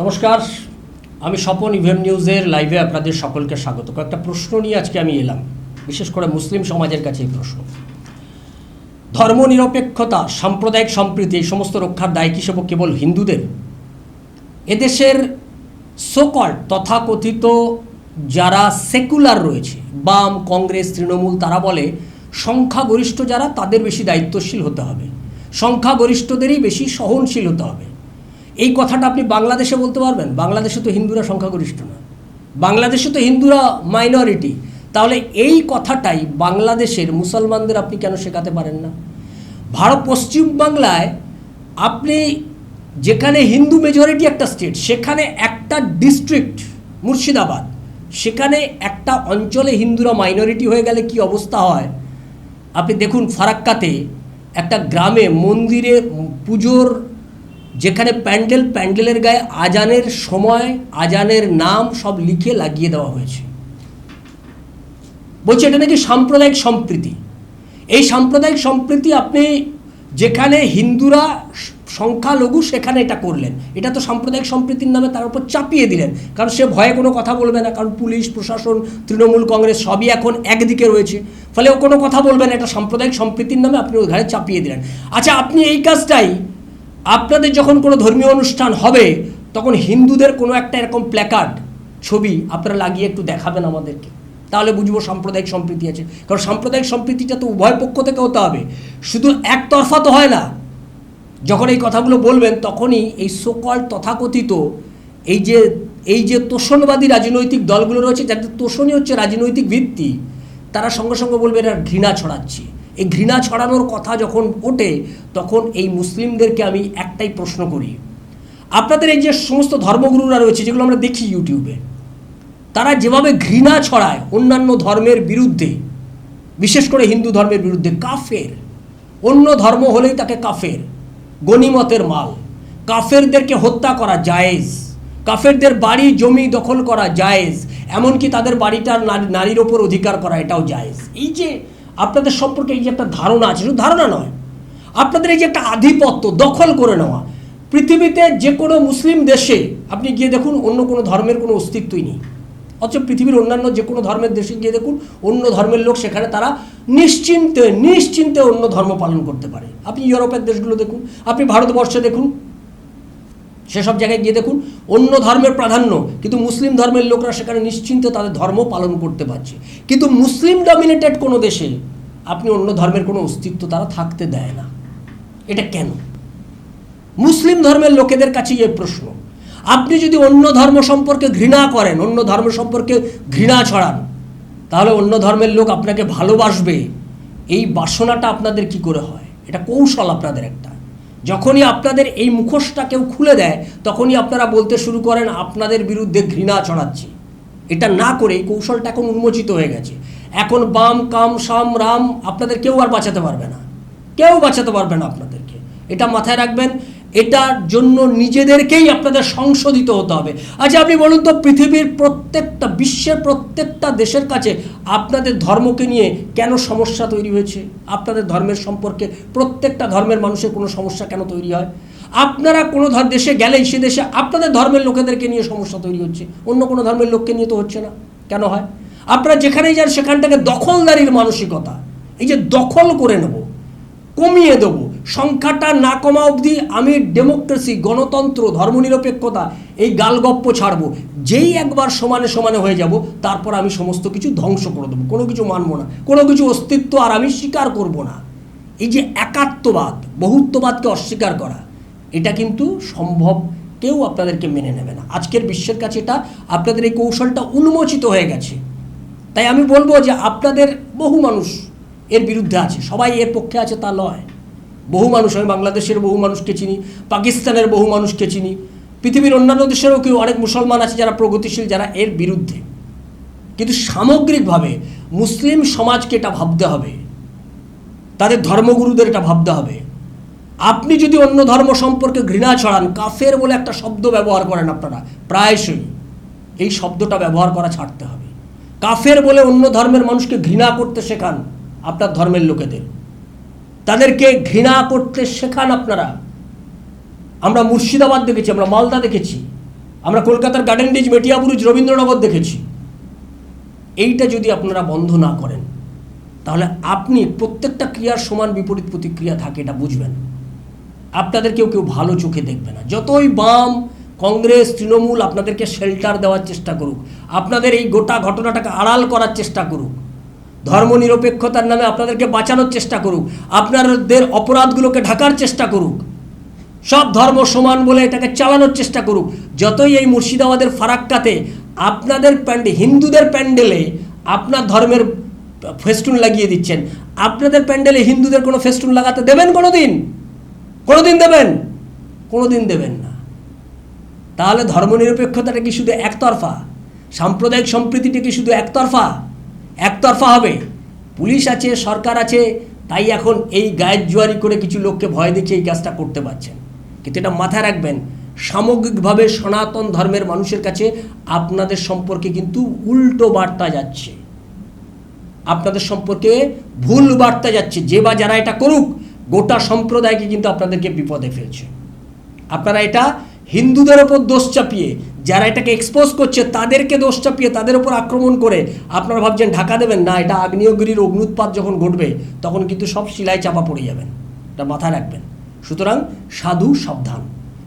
নমস্কার, আমি স্বপন ইভেম নিউজের লাইভে আপনাদের সকলকে স্বাগত। কয়েকটা প্রশ্ন নিয়ে আজকে আমি এলাম, বিশেষ করে মুসলিম সমাজের কাছে এই প্রশ্ন। ধর্মনিরপেক্ষতা সাম্প্রদায়িক সম্প্রীতি, এই সমস্ত রক্ষার দায় কি সব কেবল হিন্দুদের? এদেশের সোকল তথাকথিত যারা সেকুলার রয়েছে, বাম, কংগ্রেস, তৃণমূল, তারা বলে সংখ্যাগরিষ্ঠ যারা, তাদের বেশি দায়িত্বশীল হতে হবে। সংখ্যাগরিষ্ঠদেরই বেশি সহনশীল হতে হবে। এই কথাটা আপনি বাংলাদেশে বলতে পারবেন? বাংলাদেশে তো হিন্দুরা সংখ্যাগরিষ্ঠ না। বাংলাদেশে তো হিন্দুরা মাইনরিটি তাহলে এই কথাটাই বাংলাদেশের মুসলমানদের আপনি কেন শেখাতে পারেন না? ভারত পশ্চিম বাংলায় আপনি যেখানে হিন্দু মেজরিটি একটা স্টেট সেখানে একটা ডিস্ট্রিক্ট মুর্শিদাবাদ, সেখানে একটা অঞ্চলে হিন্দুরা মাইনরিটি হয়ে গেলে কি অবস্থা হয়? আপনি দেখুন ফারাক্কাতে একটা গ্রামে মন্দিরে পুজোর যেখানে প্যান্ডেল, প্যান্ডেলের গায়ে আজানের সময়, আজানের নাম সব লিখে লাগিয়ে দেওয়া হয়েছে। বলছে, এটা নাকি সাম্প্রদায়িক সম্প্রীতি? এই সাম্প্রদায়িক সম্প্রীতি আপনি যেখানে হিন্দুরা সংখ্যালঘু সেখানে এটা করলেন। এটা তো সাম্প্রদায়িক সম্প্রীতির নামে তার উপর চাপিয়ে দিলেন। কারণ সে ভয়ে কোনো কথা বলবে না, কারণ পুলিশ, প্রশাসন, তৃণমূল, কংগ্রেস সবই এখন একদিকে রয়েছে। ফলে ও কোনো কথা বলবে না, এটা সাম্প্রদায়িক সম্প্রীতির নামে আপনি ওই ঘাড়ে চাপিয়ে দিলেন। আচ্ছা আপনি এই কাজটাই আপনাদের যখন কোনো ধর্মীয় অনুষ্ঠান হবে, তখন হিন্দুদের কোনো একটা এরকম প্ল্যাকার্ড ছবি আপনারা লাগিয়ে একটু দেখাবেন আমাদেরকে। তাহলে বুঝব সাম্প্রদায়িক সম্প্রীতি আছে। কারণ সাম্প্রদায়িক সম্প্রীতিটা তো উভয় পক্ষ থেকে হতে হবে। শুধু একতরফা তো হয় না। যখন এই কথাগুলো বলবেন, তখনই এই সকল তথাকথিত এই যে এই যে তোষণবাদী রাজনৈতিক দলগুলো রয়েছে, যাদের তোষণই হচ্ছে রাজনৈতিক ভিত্তি, তারা সঙ্গে সঙ্গে বলবে এরা ঘৃণা ছড়াচ্ছে। এই ঘৃণা ছড়ানোর কথা যখন ওঠে, তখন এই মুসলিমদেরকে আমি একটাই প্রশ্ন করি। আপনাদের এই যে সমস্ত ধর্মগুরুরা রয়েছে, যেগুলো আমরা দেখি ইউটিউবে তারা যেভাবে ঘৃণা ছড়ায় অন্যান্য ধর্মের বিরুদ্ধে, বিশেষ করে হিন্দু ধর্মের বিরুদ্ধে, কাফের। অন্য ধর্ম হলেই তাকে কাফের গনিমতের মাল। কাফেরদেরকে হত্যা করা জায়েজ। কাফেরদের বাড়ি, জমি দখল করা জায়েজ। এমনকি তাদের বাড়িটার নারীর ওপর অধিকার করা এটাও জায়েজ। এই যে আপনাদের সম্পর্কে এই যে একটা ধারণা আছে, শুধু ধারণা নয়, আপনাদের এই যে একটা আধিপত্য দখল করে নেওয়া, পৃথিবীতে যে কোনো মুসলিম দেশে আপনি গিয়ে দেখুন অন্য কোনো ধর্মের কোনো অস্তিত্বই নেই। অথচ পৃথিবীর অন্যান্য যে কোনো ধর্মের দেশে গিয়ে দেখুন, অন্য ধর্মের লোক সেখানে তারা নিশ্চিন্তে নিশ্চিন্তে অন্য ধর্ম পালন করতে পারে। আপনি ইউরোপের দেশগুলো দেখুন, আপনি ভারতবর্ষে দেখুন সেসব জায়গায় গিয়ে দেখুন, অন্য ধর্মের প্রাধান্য, কিন্তু মুসলিম ধর্মের লোকরা সেখানে নিশ্চিন্তে তাদের ধর্ম পালন করতে পারছে। কিন্তু মুসলিম ডমিনেটেড কোনো দেশে আপনি অন্য ধর্মের কোনো অস্তিত্ব তারা থাকতে দেয় না। এটা কেন? মুসলিম ধর্মের লোকেদের কাছেই এই প্রশ্ন। আপনি যদি অন্য ধর্ম সম্পর্কে ঘৃণা করেন, অন্য ধর্ম সম্পর্কে ঘৃণা ছড়ান, তাহলে অন্য ধর্মের লোক আপনাকে ভালোবাসবে। এই বাসনাটা আপনাদের কি করে হয়? এটা কৌশল আপনাদের একটা। যখনই আপনাদের এই মুখোশটা কেউ খুলে দেয়, তখনই আপনারা বলতে শুরু করেন, আপনাদের বিরুদ্ধে ঘৃণা ছড়াচ্ছি। এটা না করে এই কৌশলটা এখন উন্মোচিত হয়ে গেছে। এখন বাম, কাম, সাম, রাম, আপনাদের কেউ আর বাঁচাতে পারবে না। কেউ বাঁচাতে পারবে না আপনাদেরকে। এটা মাথায় রাখবেন এটার জন্য নিজেদেরকেই আপনাদের সংশোধিত হতে হবে। আচ্ছা আপনি বলুন তো, পৃথিবীর প্রত্যেকটা, বিশ্বের প্রত্যেকটা দেশের কাছে আপনাদের ধর্মকে নিয়ে কেন সমস্যা তৈরি হয়েছে? আপনাদের ধর্মের সম্পর্কে প্রত্যেকটা ধর্মের মানুষের কোনো সমস্যা কেন তৈরি হয়? আপনারা কোনো ধর, দেশে গেলেই সে দেশে আপনাদের ধর্মের লোকেদেরকে নিয়ে সমস্যা তৈরি হচ্ছে। অন্য কোনো ধর্মের লোককে নিয়ে তো হচ্ছে না। কেন হয়? আপনারা যেখানেই যান, সেখান থেকে দখলদারির মানসিকতা। এই যে দখল করে নেব, কমিয়ে দেব সংখ্যাটা না কমা অবধি আমি ডেমোক্রেসি গণতন্ত্র, ধর্মনিরপেক্ষতা এই গালগপ্প ছাড়বো। যেই একবার সমানে সমানে হয়ে যাব, তারপর আমি সমস্ত কিছু ধ্বংস করে দেবো। কোনো কিছু মানবো না। কোনো কিছু অস্তিত্ব আর আমি স্বীকার করব না। এই যে একাত্মবাদ, বহুত্ববাদকে অস্বীকার করা, এটা কিন্তু সম্ভব কেউ আপনাদেরকে মেনে নেবে না। আজকের বিশ্বের কাছে এটা আপনাদের এই কৌশলটা উন্মোচিত হয়ে গেছে। তাই আমি বলব যে আপনাদের বহু মানুষ এর বিরুদ্ধে আছে। সবাই এর পক্ষে আছে তা নয় বহু মানুষ, আমি বাংলাদেশের বহু মানুষকে চিনি, পাকিস্তানের বহু মানুষকে চিনি, পৃথিবীর অন্যান্য দেশেরও কেউ অনেক মুসলমান আছে যারা প্রগতিশীল, যারা এর বিরুদ্ধে। কিন্তু সামগ্রিকভাবে মুসলিম সমাজকে এটা ভাবতে হবে। তাদের ধর্মগুরুদের এটা ভাবতে হবে। আপনি যদি অন্য ধর্ম সম্পর্কে ঘৃণা ছড়ান, কাফের বলে একটা শব্দ ব্যবহার করেন আপনারা, প্রায়শই এই শব্দটা ব্যবহার করা ছাড়তে হবে। কাফের বলে অন্য ধর্মের মানুষকে ঘৃণা করতে শেখান আপনার ধর্মের লোকেদের। তাদেরকে ঘৃণা করতে শেখান আপনারা। আমরা মুর্শিদাবাদ দেখেছি, আমরা মালদা দেখেছি, আমরা কলকাতার গার্ডেন রিজ মেটিয়াবুরুজ রবীন্দ্রনগর দেখেছি। এইটা যদি আপনারা বন্ধ না করেন, তাহলে আপনি প্রত্যেকটা ক্রিয়ার সমান বিপরীত প্রতিক্রিয়া থাকে, এটা বুঝবেন। আপনাদের কেউ কেউ ভালো চোখে দেখবে না। যতই বাম, কংগ্রেস, তৃণমূল আপনাদেরকে শেল্টার দেওয়ার চেষ্টা করুক, আপনাদের এই গোটা ঘটনাটাকে আড়াল করার চেষ্টা করুক ধর্মনিরপেক্ষতার নামে আপনাদেরকে বাঁচানোর চেষ্টা করুক। আপনাদের অপরাধগুলোকে ঢাকার চেষ্টা করুক। সব ধর্ম সমান বলে এটাকে চালানোর চেষ্টা করুক। যতই এই মুর্শিদাবাদের ফারাক্কাতে আপনাদের প্যান্ডে, হিন্দুদের প্যান্ডেলে আপনার ধর্মের ফেস্টুন লাগিয়ে দিচ্ছেন, আপনাদের প্যান্ডেলে হিন্দুদের কোনো ফেস্টুন লাগাতে দেবেন কোনো দিন কোনো দিন দেবেন? কোনো দিন দেবেন না। তাহলে ধর্মনিরপেক্ষতাটা কি শুধু একতরফা? সাম্প্রদায়িক সম্প্রীতিটা কি শুধু একতরফা? একতরফা হবে। পুলিশ আছে, সরকার আছে, তাই এখন এই গায়ের জোয়ারি করে কিছু লোককে ভয় দেখিয়ে এই কাজটা করতে পারছেন। কিন্তু এটা মাথায় রাখবেন, সামগ্রিকভাবে সনাতন ধর্মের মানুষের কাছে আপনাদের সম্পর্কে কিন্তু উল্টো বার্তা যাচ্ছে। আপনাদের সম্পর্কে ভুল বার্তা যাচ্ছে। যে বা যারা এটা করুক, গোটা সম্প্রদায়কে কিন্তু আপনাদেরকে বিপদে ফেলছে। আপনারা এটা হিন্দুদের ওপর দোষ চাপিয়ে যারা এটাকে এক্সপোজ করছে, তাদেরকে দোষ চাপিয়ে তাদের ওপর আক্রমণ করে আপনারা ভাবছেন ঢাকা দেবেন? না, এটা আগ্নেয়গিরির অগ্নুৎপাত যখন ঘটবে, তখন কিন্তু সব শিলায় চাপা পড়ে যাবেন। এটা মাথায় রাখবেন। সুতরাং সাধু সাবধান।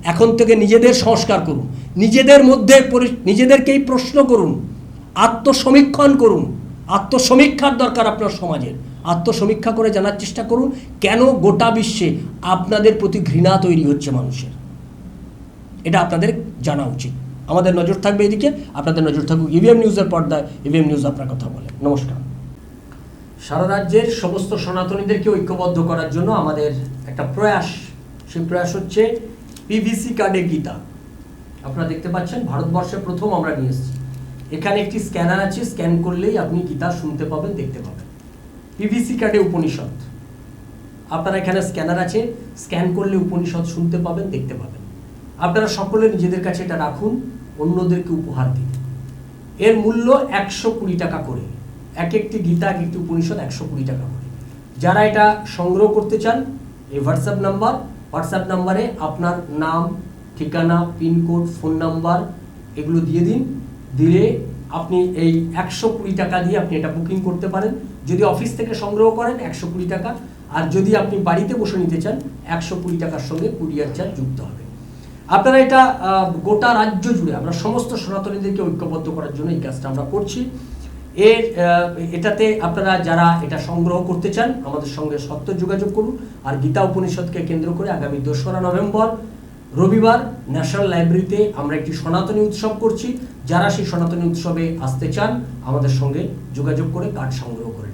এখন থেকে নিজেদের সংস্কার করুন। নিজেদের মধ্যে নিজেদেরকেই প্রশ্ন করুন। আত্মসমীক্ষণ করুন। আত্মসমীক্ষার দরকার আপনার সমাজের। আত্মসমীক্ষা করে জানার চেষ্টা করুন, কেন গোটা বিশ্বে আপনাদের প্রতি ঘৃণা তৈরি হচ্ছে মানুষের? এটা আপনাদের জানা উচিত। আমাদের নজর থাকবে এদিকে, আপনাদের নজর থাকুক ইভিএম নিউজের পর্দায়। ইভিএম নিউজ আপনার কথা বলে। নমস্কার। সারা রাজ্যের সমস্ত সনাতনীদেরকে ঐক্যবদ্ধ করার জন্য আমাদের একটা প্রয়াস। সেই প্রয়াস হচ্ছে পিভিসি কার্ডে গীতা। আপনারা দেখতে পাচ্ছেন, ভারতবর্ষে প্রথম আমরা নিয়ে এসেছি। এখানে একটি স্ক্যানার আছে, স্ক্যান করলেই আপনি গীতা শুনতে পাবেন, দেখতে পাবেন। পিভিসি কার্ডে উপনিষদ। আপনারা এখানে স্ক্যানার আছে, স্ক্যান করলে উপনিষদ শুনতে পাবেন, দেখতে পাবেন। আপনারা সকলে নিজেদের কাছে এটা রাখুন। অন্যদেরকে উপহার দিন এর মূল্য একশো কুড়ি টাকা করে। এক একটি গীতা, এক একটি উপনিষদ একশো কুড়ি টাকা করে। যারা এটা সংগ্রহ করতে চান, এই হোয়াটসঅ্যাপ নাম্বার হোয়াটসঅ্যাপ নাম্বারে আপনার নাম, ঠিকানা পিনকোড ফোন নাম্বার এগুলো দিয়ে দিন। দিলে আপনি এই একশো কুড়ি টাকা দিয়ে আপনি এটা বুকিং করতে পারেন। যদি অফিস থেকে সংগ্রহ করেন, একশো কুড়ি টাকা। আর যদি আপনি বাড়িতে বসে নিতে চান, একশো কুড়ি টাকার সঙ্গে কুরিয়ার চার্জ যুক্ত হবে। আপনারা এটা গোটা রাজ্য জুড়ে, আমরা সমস্ত সনাতনীদেরকে ঐক্যবদ্ধ করার জন্য এই কাজটা আমরা করছি। এর এটাতে আপনারা যারা এটা সংগ্রহ করতে চান, আমাদের সঙ্গে সত্য যোগাযোগ করুন। আর গীতা উপনিষদকে কেন্দ্র করে আগামী দোসরা নভেম্বর, রবিবার ন্যাশনাল লাইব্রেরিতে আমরা একটি সনাতনী উৎসব করছি। যারা সেই সনাতনী উৎসবে আসতে চান, আমাদের সঙ্গে যোগাযোগ করে কার্ড সংগ্রহ করে।